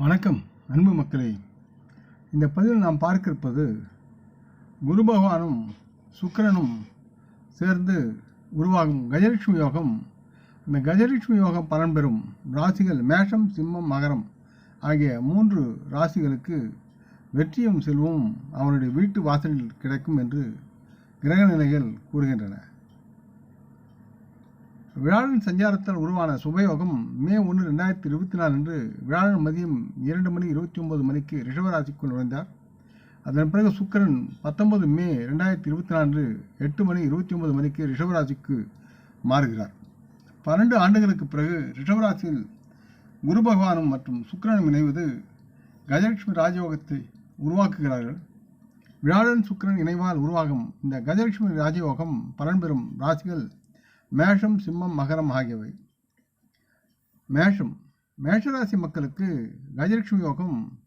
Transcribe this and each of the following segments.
வணக்கம் அன்பு மக்களே. இந்த பதிவில் நாம் பார்க்கிருப்பது குரு பகவானும் சுக்கிரனும் சேர்ந்து உருவாகும் கஜலட்சுமி யோகம். இந்த கஜலட்சுமி யோகம் பலன் பெறும் ராசிகள் மேஷம் சிம்மம் மகரம் ஆகிய மூன்று ராசிகளுக்கு வெற்றியும் செல்வமும் அவனுடைய வீட்டு வாசலில் கிடைக்கும் என்று கிரக நிலைகள் கூறுகின்றன. வியாழன் சஞ்சாரத்தால் உருவான சுபயோகம் மே ஒன்று ரெண்டாயிரத்தி இருபத்தி நாலு அன்று வியாழன் மதியம் இரண்டு மணி இருபத்தி ஒன்பது மணிக்கு ரிஷவராசிக்குள் நுழைந்தார். அதன் பிறகு சுக்கிரன் பத்தொன்பது மே ரெண்டாயிரத்தி இருபத்தி நாலு எட்டு மணி இருபத்தி ஒன்பது மணிக்கு ரிஷவராசிக்கு மாறுகிறார். பன்னெண்டு ஆண்டுகளுக்கு பிறகு ரிஷவராசியில் குரு பகவானும் மற்றும் சுக்கிரனும் இணைவது கஜலட்சுமி ராஜயோகத்தை உருவாக்குகிறார்கள். வியாழன் சுக்கிரன் இணைவால் உருவாகும் இந்த கஜலட்சுமி ராஜயோகம் பலன் பெறும் ராசிகள் மேஷம் சிம்மம் மகரம் ஆகியவை. மேஷம். மேஷராசி மக்களுக்கு கஜலட்சுமி யோகம்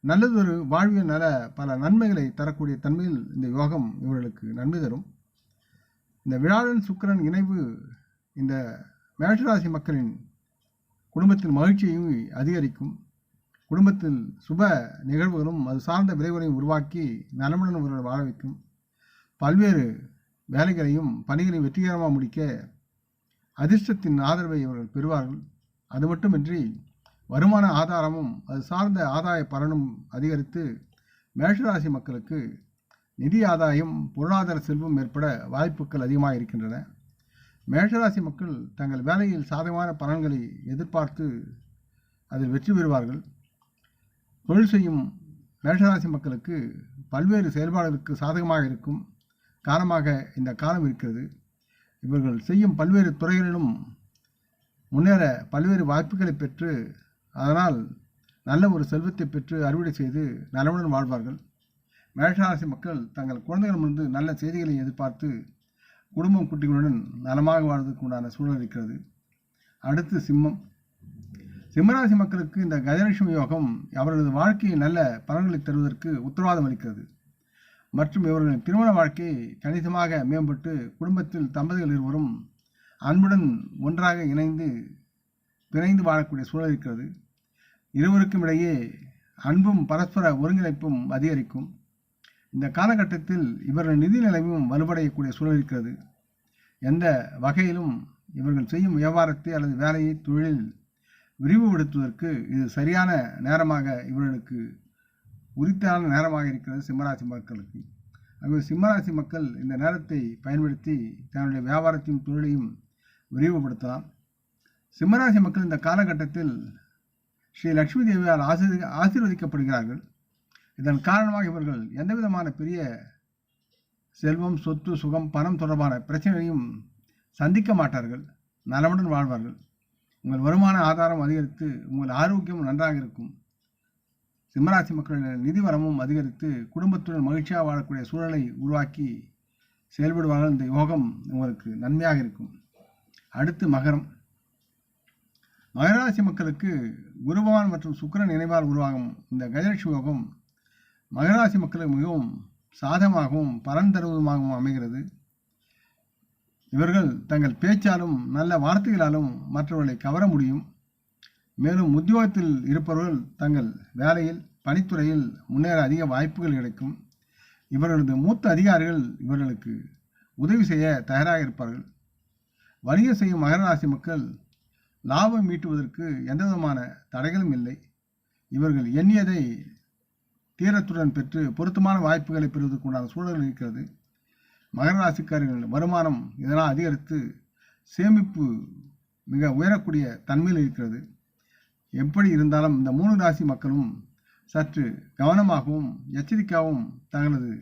நல்லதொரு வாழ்வியல் நல பல நன்மைகளை தரக்கூடிய தன்மையில் இந்த யோகம் இவர்களுக்கு நன்மை தரும். இந்த விழாவின் சுக்கிரன் இணைவு இந்த மேஷராசி மக்களின் குடும்பத்தில் மகிழ்ச்சியையும் அதிகரிக்கும். குடும்பத்தில் சுப நிகழ்வுகளும் அது சார்ந்த விளைவுகளையும் உருவாக்கி நலமுடன் இவர்கள் வாழ வைக்கும். பல்வேறு வேலைகளையும் பணிகளையும் வெற்றிகரமாக முடிக்க அதிர்ஷ்டத்தின் ஆதரவை இவர்கள் பெறுவார்கள். அது மட்டுமின்றி வருமான ஆதாரமும் அது சார்ந்த ஆதாய பலனும் அதிகரித்து மேஷராசி மக்களுக்கு நிதி ஆதாயம் பொருளாதார செல்வம் ஏற்பட வாய்ப்புகள் அதிகமாக இருக்கின்றன. மேஷராசி மக்கள் தங்கள் வேலையில் சாதகமான பலன்களை எதிர்பார்த்து அதில் வெற்றி பெறுவார்கள். தொழில் செய்யும் மேஷராசி மக்களுக்கு பல்வேறு செயல்பாடுகளுக்கு சாதகமாக இருக்கும் காலமாக இந்த காலம் இருக்கிறது. இவர்கள் செய்யும் பல்வேறு துறைகளிலும் முன்னேற பல்வேறு வாய்ப்புகளை பெற்று அதனால் நல்ல ஒரு செல்வத்தை பெற்று அறுவடை செய்து நலவுடன் வாழ்வார்கள். மேஷராசி மக்கள் தங்கள் குழந்தைகளிடமிருந்து நல்ல செய்திகளை எதிர்பார்த்து குடும்பம் குட்டிகளுடன் நலமாக வாழ்வதற்கு உண்டான சூழல் இருக்கிறது. அடுத்து சிம்மம். சிம்மராசி மக்களுக்கு இந்த கஜலட்சுமி யோகம் அவர்களது வாழ்க்கையில் நல்ல பலன்களை தருவதற்கு உத்தரவாதம் அளிக்கிறது. மற்றும் இவர்களின் திருமண வாழ்க்கை கணிசமாக மேம்பட்டு குடும்பத்தில் தம்பதிகள் இருவரும் அன்புடன் ஒன்றாக இணைந்து பிணைந்து வாழக்கூடிய சூழல் இருக்கிறது. இருவருக்கும் இடையே அன்பும் பரஸ்பர ஒருங்கிணைப்பும் அதிகரிக்கும். இந்த காலகட்டத்தில் இவர்கள் நிதி நிலைமையும் வலுவடையக்கூடிய சூழல் இருக்கிறது. எந்த வகையிலும் இவர்கள் செய்யும் வியாபாரத்தை அல்லது வேலையை தொழிலில் விரிவுபடுத்துவதற்கு இது சரியான நேரமாக இவர்களுக்கு உரித்தான நேரமாக இருக்கிறது சிம்மராசி மக்களுக்கு. ஆகவே சிம்மராசி மக்கள் இந்த நேரத்தை பயன்படுத்தி தன்னுடைய வியாபாரத்தையும் தொழிலையும் விரிவுபடுத்தலாம். சிம்மராசி மக்கள் இந்த காலகட்டத்தில் ஸ்ரீ லக்ஷ்மி தேவியால் ஆசீர் ஆசீர்வதிக்கப்படுகிறார்கள். இதன் காரணமாக இவர்கள் எந்த விதமான பெரிய செல்வம் சொத்து சுகம் பணம் தொடர்பான பிரச்சனையும் சந்திக்க மாட்டார்கள். நலமுடன் வாழ்வார்கள். உங்கள் வருமான ஆதாரம் அதிகரித்து உங்கள் ஆரோக்கியம் நன்றாக இருக்கும். சிம்மராசி மக்களின் நிதி வரமும் அதிகரித்து குடும்பத்துடன் மகிழ்ச்சியாக வாழக்கூடிய சூழலை உருவாக்கி செயல்படுவார்கள். இந்த யோகம் உங்களுக்கு நன்மையாக இருக்கும். அடுத்து மகரம். மகராசி மக்களுக்கு குருபவான் மற்றும் சுக்கரன் நினைவால் உருவாகும் இந்த கஜலட்சுமி யோகம் மகராசி மக்களுக்கு மிகவும் சாதகமாகவும் பரந்தருவதுமாகவும் அமைகிறது. இவர்கள் தங்கள் பேச்சாலும் நல்ல வார்த்தைகளாலும் மற்றவர்களை கவர முடியும். மேலும் உத்தியோகத்தில் இருப்பவர்கள் தங்கள் வேலையில் பணித்துறையில் முன்னேற அதிக வாய்ப்புகள் கிடைக்கும். இவர்களது மூத்த அதிகாரிகள் இவர்களுக்கு உதவி செய்ய தயாராக இருப்பார்கள். வணிகம் செய்யும் மகராசி மக்கள் லாபம் ஈட்டுவதற்கு எந்த விதமான தடைகளும் இல்லை. இவர்கள் எண்ணியதை தீரத்துடன் பெற்று பொருத்தமான வாய்ப்புகளை பெறுவதற்குண்டான சூழல் இருக்கிறது. மகர ராசிக்காரர்கள் வருமானம் இதனால் அதிகரித்து சேமிப்பு மிக உயரக்கூடிய தன்மையில் இருக்கிறது. எப்படி இருந்தாலும் இந்த மூணு ராசி மக்களும் சற்று கவனமாகவும் எச்சரிக்கையாகவும் தங்களது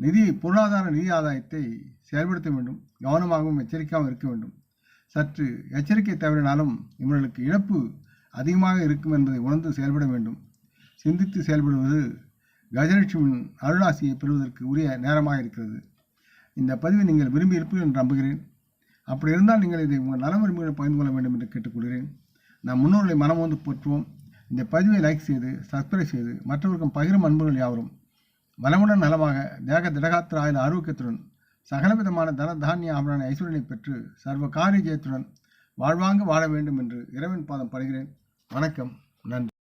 நிதி பொருளாதார நிதி ஆதாயத்தை செயல்படுத்த வேண்டும். கவனமாகவும் எச்சரிக்கையாகவும் இருக்க வேண்டும். சற்று எச்சரிக்கை தவறினாலும் இவர்களுக்கு இழப்பு அதிகமாக இருக்கும் என்பதை உணர்ந்து செயல்பட வேண்டும். சிந்தித்து செயல்படுவது கஜலட்சுமியின் அருளாசியை பெறுவதற்கு உரிய நேரமாக இருக்கிறது. இந்த பதிவை நீங்கள் விரும்பி இருப்பீர்கள் என்று நம்புகிறேன். அப்படி இருந்தால் நீங்கள் இதை உங்கள் நல விரும்புகளை பகிர்ந்து கொள்ள வேண்டும் என்று கேட்டுக்கொள்கிறேன். நம் முன்னோர்களை மனம் வந்து போற்றுவோம். இந்த பதிவை லைக் செய்து சப்ஸ்கிரைப் செய்து மற்றவருக்கும் பகிரும் அன்புகள் யாவரும். வளமுடன் நலமாக தேக திடகாத்திர ஆயுள் ஆரோக்கியத்துடன் சகலவிதமான தன தானிய ஆபரண ஐஸ்வர்யனை பெற்று சர்வ காரிய ஜெயத்துடன் வாழ்வாங்கு வாழ வேண்டும் என்று இறைவன் பாதம் படுகிறேன். வணக்கம். நன்றி.